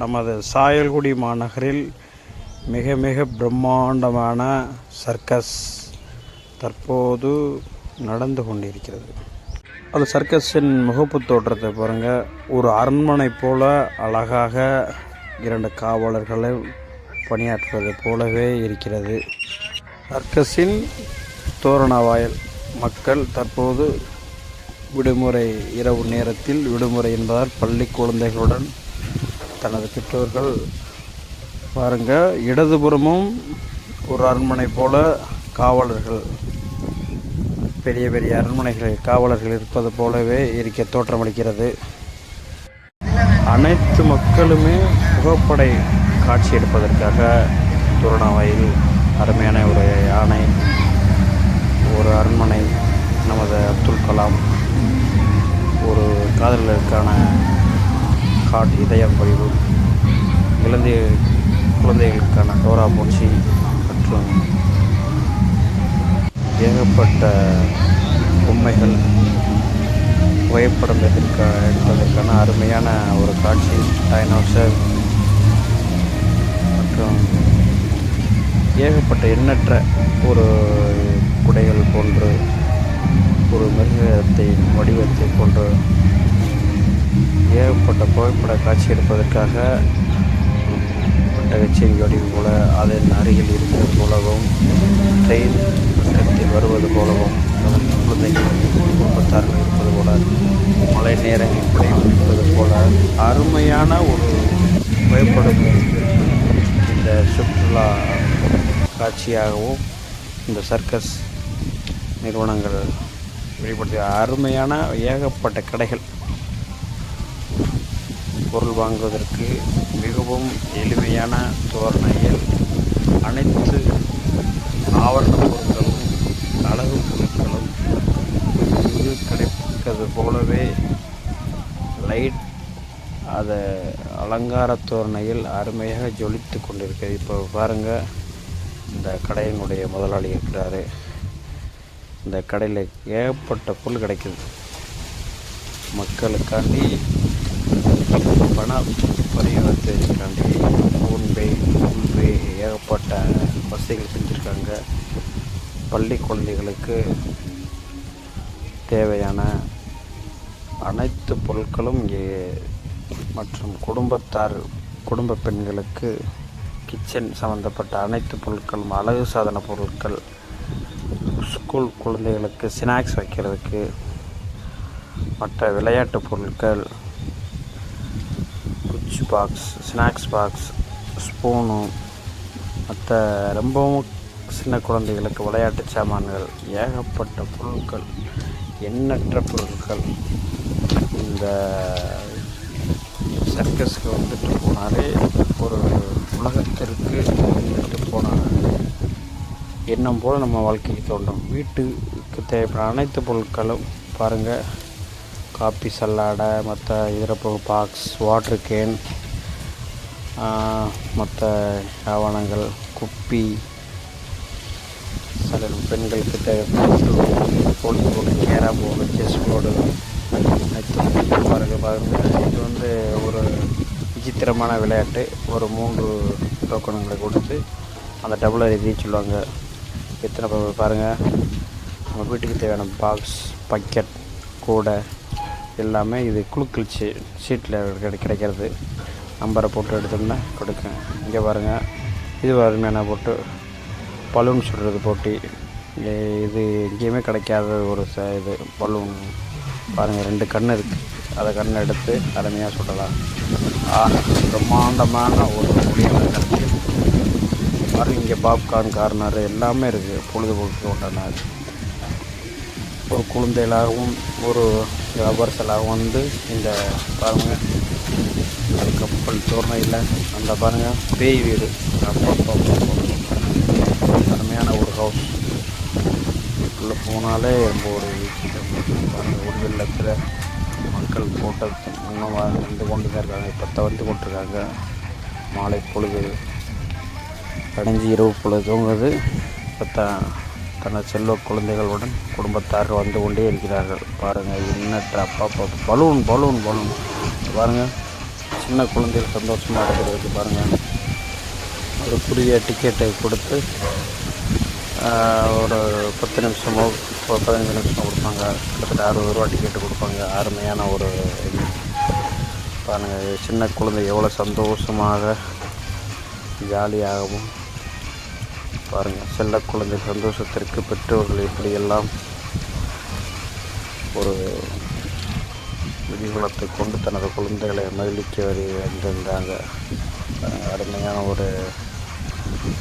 நமது சாயல்குடி மாநகரில் மிக மிக பிரம்மாண்டமான சர்க்கஸ் தற்போது நடந்து கொண்டிருக்கிறது. அது சர்க்கஸின் முகப்பு தோற்றத்தை பாருங்கள் ஒரு அரண்மனை போல அழகாக இரண்டு காவலர்களை பணியாற்றுவது போலவே இருக்கிறது. சர்க்கஸின் தோரண வாயில் மக்கள் தற்போது விடுமுறை இரவு நேரத்தில் விடுமுறை என்பதால் பள்ளி குழந்தைகளுடன் தனது பெற்றோர்கள் பாருங்க இடதுபுறமும் ஒரு அரண்மனை போல காவலர்கள். பெரிய பெரிய அரண்மனைகளில் காவலர்கள் இருப்பது போலவே இருக்க தோற்றமளிக்கிறது. அனைத்து மக்களுமே புகைப்படை காட்சி எடுப்பதற்காக துருணாவாயில் அருமையான ஒரு யானை ஒரு அரண்மனை நமது அப்துல் கலாம் ஒரு காதலருக்கான ஹார்ட் இதயம் பதிவு இளந்தைய குழந்தைகளுக்கான டோரா பூச்சி மற்றும் ஏகப்பட்ட பொம்மைகள் புகைப்படம் எதிர்க்க எடுப்பதற்கான அருமையான ஒரு காட்சி. டைனோசர் மற்றும் ஏகப்பட்ட எண்ணற்ற ஒரு குடைகள் போன்று ஒரு மிருகத்தை வடிவத்தை போன்று ஏகப்பட்ட புகைப்பட காட்சி எடுப்பதற்காக கச்சேரி வடிவு போல அதன் அருகில் இருப்பது போலவும் ட்ரெயின் இடத்தில் வருவது போலவும் குழந்தைகள் குடும்பத்தார்கள் இருப்பது போல மழை நேரங்களில் குடைகள் இருப்பது போல அருமையான ஒரு புகைப்படம் இந்த சுற்றுலா காட்சியாகவும் இந்த சர்க்கஸ் நிறுவனங்கள் வெளிப்படுத்திய அருமையான ஏகப்பட்ட கடைகள் பொருள் வாங்குவதற்கு மிகவும் எளிமையான தோரணையில் அனைத்து ஆவரண பொருட்களும் அழகு பொருட்களும் இது கிடைப்பது போலவே லைட் அதை அலங்கார தோரணையில் அருமையாக ஜொலித்து கொண்டிருக்கிறது. இப்போ பாருங்கள் இந்த கடையினுடைய முதலாளி இருக்கிறாரு. இந்த கடையில் ஏகப்பட்ட பொருள் கிடைக்குது. மக்களுக்காண்டி பண பரிவர்த்தனைக்காண்டி ஃபோன்பே கூகுள்பே ஏகப்பட்ட வசதிகள் செஞ்சுருக்காங்க. பள்ளி குழந்தைகளுக்கு தேவையான அனைத்து பொருட்களும் இங்கே மற்றும் குடும்பத்தார் குடும்ப பெண்களுக்கு கிச்சன் சம்மந்தப்பட்ட அனைத்து பொருட்களும் அழகு சாதன பொருட்கள் ஸ்கூல் குழந்தைகளுக்கு ஸ்நாக்ஸ் வைக்கிறதுக்கு மற்ற விளையாட்டு பொருட்கள் குச்சி பாக்ஸ் ஸ்நாக்ஸ் பாக்ஸ் ஸ்பூனு மற்ற ரொம்பவும் சின்ன குழந்தைகளுக்கு விளையாட்டு சாமான்கள் ஏகப்பட்ட பொருட்கள் எண்ணற்ற பொருட்கள். இந்த சர்க்கஸ்க்கு வந்துட்டு போனாலே ஒரு உலகத்திற்கு வந்துட்டு போன எண்ணம் போல் நம்ம வாழ்க்கைக்கு தோன்றும். வீட்டுக்கு தேவைப்படும் அனைத்து பொருட்களும் பாருங்கள் காப்பி சல்லாடை மற்ற இதரப்பு பாக்ஸ் வாட்ரு கேன் மற்ற ஆவணங்கள் குப்பி சில பெண்களுக்கு தேவைப்பட்ட பொழுதுபோக்கு கேரம் போர்டு செஸ் போர்டு பாருங்கள் பாருங்கள் இது வந்து ஒரு விசித்திரமான விளையாட்டு. ஒரு மூன்று டோக்கனுங்களை கொடுத்து அந்த டபுளர் எழுதி சொல்லுவாங்க. எத்தனை பாருங்கள் நம்ம வீட்டுக்கு தேவையான பாக்ஸ் பக்கெட் கூடை எல்லாமே இது குழுக்கள் சீ ஷீட்டில் கிடை கிடைக்கிறது. நம்பரை போட்டு எடுத்தோம்னா கொடுக்கும் இங்கே பாருங்கள் இது அருமையான போட்டு பலூன் சுடுறது போட்டி. இது எங்கேயுமே கிடைக்காத ஒரு ச இது பலூன். பாருங்கள் ரெண்டு கண் இருக்குது அதை கண் எடுத்து அருமையாக சுடலாம். ஆ, பிரம்மாண்டமான ஒரு முடியான கருத்தில் இங்கே பாப்கார்ன் கார்னர் எல்லாமே இருக்குது பொழுதுபோக்கு உண்டான ஒரு குழந்தைகளாகவும் ஒரு வியாபாரத்தலாகவும் வந்து இந்த பாருங்கள் அது கப்பல் இல்லை அந்த பாருங்கள் பேய் வீடு. அப்பப்போ அருமையான ஒரு ஹவுஸ் உள்ளே போனாலே ரொம்ப ஒரு ஒரு வெள்ளத்தில் மக்கள் கூட்டத்தில் இன்னும் வந்து கொண்டு தான் இருக்காங்க. இப்போ தவிர்த்து கொண்டிருக்காங்க. மாலை பொழுது கடைஞ்சி இரவு பொழுது தூங்குறது இப்போ தான் தனது செல்வ குழந்தைகளுடன் குடும்பத்தார் வந்து கொண்டே இருக்கிறார்கள். பாருங்கள் எண்ணற்ற அப்பா பலூன் பலூன் பலூன் பாருங்கள் சின்ன குழந்தைகள் சந்தோஷமாக இருக்கிறதுக்கு பாருங்கள் ஒரு புதிய டிக்கெட்டை கொடுத்து ஒரு பத்து நிமிஷமோ இப்போ பதினஞ்சு நிமிஷமோ கொடுப்பாங்க. கிட்டத்தட்ட அறுபது ரூபா டிக்கெட்டு கொடுப்பாங்க. அருமையான ஒரு இது. பாருங்கள் சின்ன குழந்தை எவ்வளோ சந்தோஷமாக ஜாலியாகவும் பாருங்கள் செல்ல குழந்தை சந்தோஷத்திற்கு பெற்றோர்கள் இப்படியெல்லாம் ஒரு விதிகுலத்தை கொண்டு தனது குழந்தைகளை மகிழ்ச்சி வந்திருந்தாங்க. அருமையான ஒரு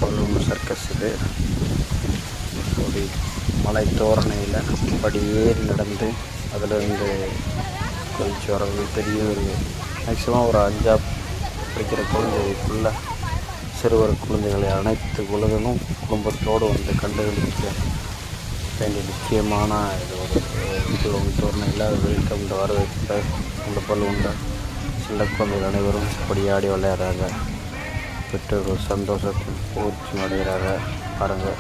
பலூன் சர்க்கஸ் இது. ஒரு மலை தோரணையில் படி நடந்து அதிலிருந்து கொஞ்சம் பெரிய ஒரு மேக்ஸிமம் ஒரு அஞ்சா படிக்கிற குழந்தை ஃபுல்லாக சிறுவர் குழந்தைகளை அனைத்து உலகமும் குடும்பத்தோடு வந்து கண்டுகளிக்க வேண்டிய முக்கியமான இது ஒரு பலூன் தோரணையில் வெல்கம் வரவேற்ப இந்த உண்டு சில குழந்தைகள் அனைவரும் படியாடி விளையாடுறாங்க. பெற்றோர்கள் சந்தோஷத்தில் பூர்த்தி அடைகிறாங்க. பாருங்கள்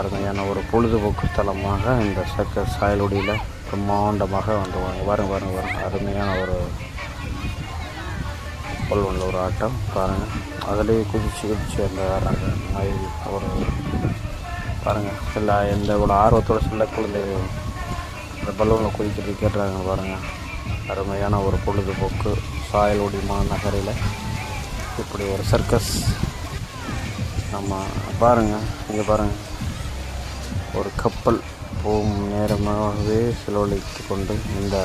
அருமையான ஒரு பொழுதுபோக்கு தலமாக இந்த சர்க்கஸ் சாயலுடியில் பிரம்மாண்டமாக வந்து வாங்க பாருங்க பாருங்க அருமையான ஒரு பல்வனில் ஒரு ஆட்டம். பாருங்கள் அதிலேயே குதிச்சு குதிச்சு வந்து வர்றாங்க மயில் ஒரு பாருங்கள் சில எந்த ஒரு ஆர்வத்தோட சில குழந்தைகள் அந்த பலூனில் குதிக்கிறது கேட்டுறாங்க பாருங்கள் அருமையான ஒரு பொழுதுபோக்கு. சாயலோடி மாநகரில் இப்படி ஒரு சர்க்கஸ் நம்ம பாருங்கள் இங்கே பாருங்கள் ஒரு கப்பல் போகும் நேரமாகவே செலவழித்து கொண்டு இந்த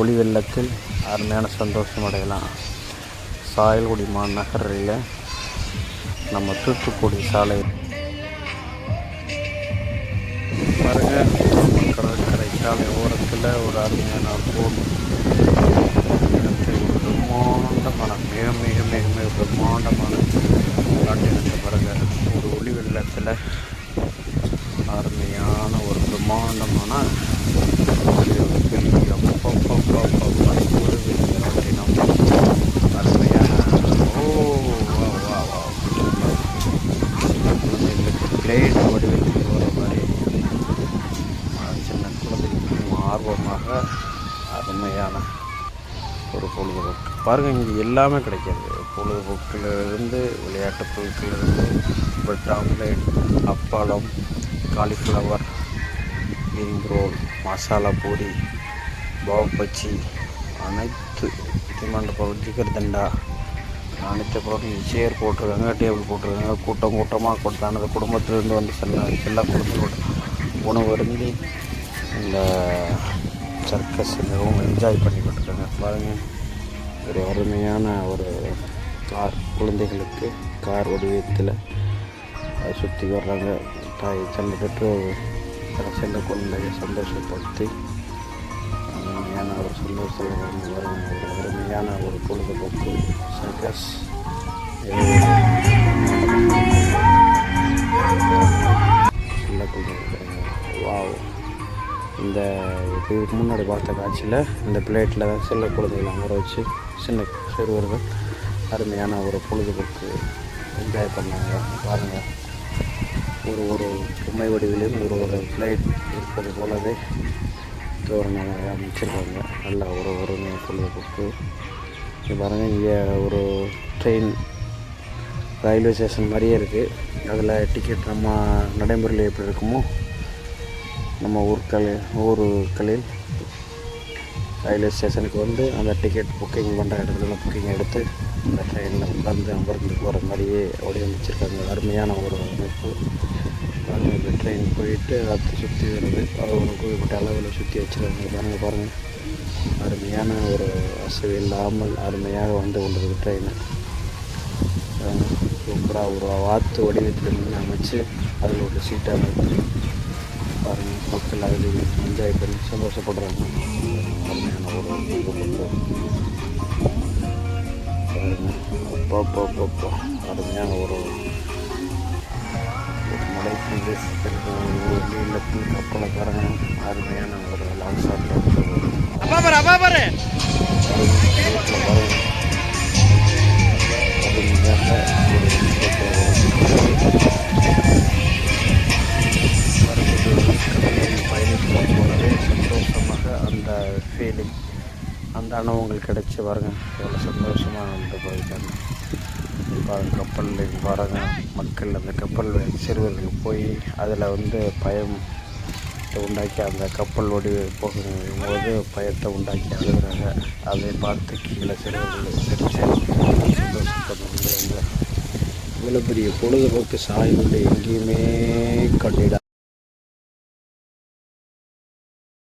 ஒளி வெள்ளத்தில் அருமையான சந்தோஷம் அடையலாம். சாயல்குடி மாநகரில் நம்ம தூத்துக்குடி சாலை. பாருங்க கடற்கரை சாலை ஓரத்தில் ஒரு அருமையான போட் ஒரு பிரம்மாண்டமான மிக மிக மிக மிக பிரம்மாண்டமான காட்டினத்தை பாருங்க ஒரு ஒளி வெள்ளத்தில் அருமையான ஒரு பிரம்மாண்டமான ஒரு பெரிய அப்பப்பப்பப்பப்ப ஒரு பெரிய ராட்டினம். அருமையான ஓ வா வா வா சின்ன குழந்தைகளுக்கு பிளேட் வடிவில் போகிற மாதிரி அஹ், சின்ன குழந்தைகளுக்கு ஆர்வமாக அருமையான ஒரு பொழுதுபோக்கு. பாருங்கள் இங்கே எல்லாமே கிடைக்காது பொழுதுபோக்கிலிருந்து விளையாட்டு பொருட்களிலிருந்து பிரெட் ஆம்லேட் அப்பளம் காலிஃப்ளவர் மீன் ரோல் மசாலா பூரி பாவ் அனைத்து முக்கியமான பொருள் ஜிகர் தண்டா அனைத்து பொருளும் சேர் போட்டிருக்காங்க டேபிள் போட்டிருக்காங்க கூட்டம் கூட்டமாக கொடுத்தானது குடும்பத்திலிருந்து வந்து செல்ல செல்ல கொடுத்து உணவு அருந்தி இந்த சர்க்கஸ் மிகவும் என்ஜாய் பண்ணிக்கிட்டு இருக்காங்க பாருங்கள் ஒரு அருமையான ஒரு கார். குழந்தைகளுக்கு கார் வடிவத்தில் அதை சுற்றி வர்றாங்க. தாய் தன்னை பெற்றோர் தன செல்ல குழந்தையை சந்தோஷப்படுத்தி அருமையான ஒரு சந்தோஷத்தில் வரும் ஒரு அருமையான ஒரு பொழுதுபோக்கு. சர்க்கஸ். செல்ல வாவ். இந்த இதுக்கு முன்னாடி பார்த்த காட்சியில் இந்த பிளேட்டில் தான் சில குழந்தைகள் அமர வச்சு சின்ன சிறுவர்கள் அருமையான ஒரு பொழுதுபோக்கு என்ஜாய் பண்ணாங்க. பாருங்கள் ஒரு ஒரு பொம்மை வடிவிலும் ஒரு ஒரு பிளேட் இருப்பது போலவே தோரணமாக அமைச்சிருக்காங்க. நல்ல ஒரு ஒரு பொழுதுபோக்கு. இங்கே பாருங்கள் இங்கே ஒரு ட்ரெயின் ரயில்வே ஸ்டேஷன் மாதிரியே இருக்குது அதில் டிக்கெட் நம்ம நடைமுறையில் எப்படி இருக்குமோ நம்ம ஊர்களில் ஊருக்களில் ரயில்வே ஸ்டேஷனுக்கு வந்து அந்த டிக்கெட் புக்கிங் பண்ணுற இடத்துல புக்கிங் எடுத்து அந்த ட்ரெயினில் உட்காந்து அமர்ந்து போகிற மாதிரியே வடிவமைச்சிருக்காங்க. அருமையான ஒரு அமைப்பு. பாருங்க ட்ரெயின் போயிட்டு அதை சுற்றி வருது. அது ஒரு குறிப்பிட்ட அளவில் சுற்றி வச்சுருக்காங்க. பாருங்கள் பாருங்கள் அருமையான ஒரு அசைவு இல்லாமல் அருமையாக வந்து கொண்டிருக்கு ட்ரெயின் சூப்பராக ஒரு வாத்து வடிவத்தில் அமைச்சு அதில் ஒரு சீட்டை பாருங்கள் மக்கள் அதில் என்ஜாய் பண்ணி சந்தோஷப்படுறாங்க அருமையான ஒரு பொழுதுபோக்கு. பாருங்க அப்பா அப்பா அப்பா அப்பா அருமையான ஒரு ஒரு மலை பிரதேசத்திற்கு ஒரு நீளத்தில் கப்பலை பாருங்க அருமையான ஒரு லாங் ஷாட்டில் அருமையாக அனுபவங்கள் கிடைச்சி பாருங்கள் எவ்வளோ சந்தோஷமாக வந்து போயிருக்காங்க பாருங்கள் கப்பலில் பாருங்கள் மக்கள் அந்த கப்பல் சிறுவர்கள் போய் அதில் வந்து பயம் உண்டாக்கி அந்த கப்பல் ஓடி போகும்போது பயத்தை உண்டாக்கி அழுகிறாங்க. அதை பார்த்து கீழே சிறுவர்கள் சிரிச்சு சந்தோஷப்படுறாங்க. இவ்வளோ பெரிய பொழுதுபோக்கு சாய்வுகள் எங்கேயுமே கண்டிடா